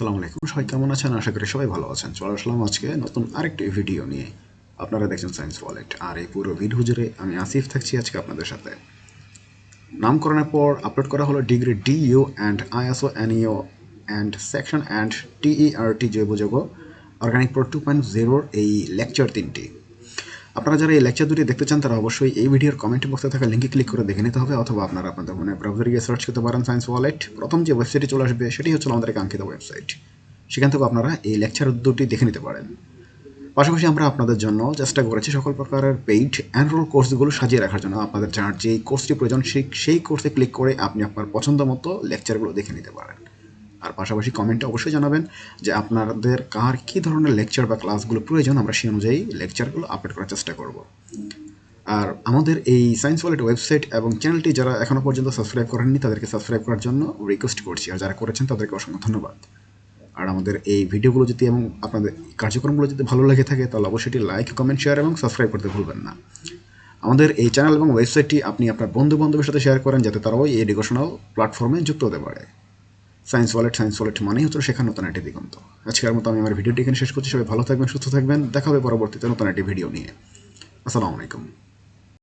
আসসালামু আলাইকুম। সবাই কেমন আছেন? আশা করি সবাই ভালো আছেন। চলে আসলাম আজকে নতুন আরেকটি ভিডিও নিয়ে। আপনারা দেখছেন সায়েন্স ওয়ালেট আর এই পুরো ভিডিও জুড়ে আমি আসিফ থাকছি আজকে আপনাদের সাথে। নামকরণের পর আপলোড করা হলো degree D DU and ISO NEO and section and TERT জৈব যৌগ অর্গানিক প্রো টু পয়েন্ট জিরোর এই লেকচার তিনটি। আপনারা যারা এই লেকচার দুটি দেখতে চান, তারা অবশ্যই এই ভিডিওর কমেন্ট বক্সে থাকা লিঙ্কে ক্লিক করে দেখে নিতে হবে, অথবা আপনারা আপনাদের মনে ব্রাউজারে গিয়ে সার্চ করতে পারেন সায়েন্স ওয়ালেট প্রথম যে ওয়েবসাইটে চলে আসবে, সেটি হচ্ছে আমাদের কাঙ্ক্ষিত ওয়েবসাইট সেখান থেকে আপনারা এই লেকচার দুটি দেখে নিতে পারেন। পাশাপাশি আমরা আপনাদের জন্য চেষ্টা করেছি সকল প্রকারের পেইড অ্যানরোল কোর্সগুলো সাজিয়ে রাখার জন্য। আপনাদের যার যেই কোর্সটি প্রয়োজন, সেই সেই কোর্সে ক্লিক করে আপনি আপনার পছন্দ মতো লেকচারগুলো দেখে নিতে পারেন। আর পাশাপাশি কমেন্টে অবশ্যই জানাবেন যে আপনাদের কার কী ধরনের লেকচার বা ক্লাসগুলো প্রয়োজন, আমরা সেই অনুযায়ী লেকচারগুলো আপলোড করার চেষ্টা করব। আর আমাদের এই সায়েন্স ওয়ালেট ওয়েবসাইট এবং চ্যানেলটি যারা এখনও পর্যন্ত সাবস্ক্রাইব করেননি, তাদেরকে সাবস্ক্রাইব করার জন্য রিকোয়েস্ট করছি। আর যারা করেছেন, তাদেরকে অসংখ্য ধন্যবাদ। আর আমাদের এই ভিডিওগুলো যদি এবং আপনাদের কার্যক্রমগুলো যদি ভালো লেগে থাকে, তাহলে অবশ্যই লাইক কমেন্ট শেয়ার এবং সাবস্ক্রাইব করতে ভুলবেন না। আমাদের এই চ্যানেল এবং ওয়েবসাইটটি আপনি আপনার বন্ধু বান্ধবের সাথে শেয়ার করেন, যাতে তারাও এই এডুকেশনাল প্ল্যাটফর্মে যুক্ত হতে পারে। সায়েন্স ওয়ালেট সায়েন্স ওয়ালেট মানেই হচ্ছে শেখার নতুন একটি দিগন্ত। আজকের মতো আমি আমার ভিডিওটি এখানে শেষ করছি। সবাই ভালো থাকবেন, সুস্থ থাকবেন। দেখা হবে পরবর্তীতে নতুন একটি ভিডিও নিয়ে। আসসালামু আলাইকুম।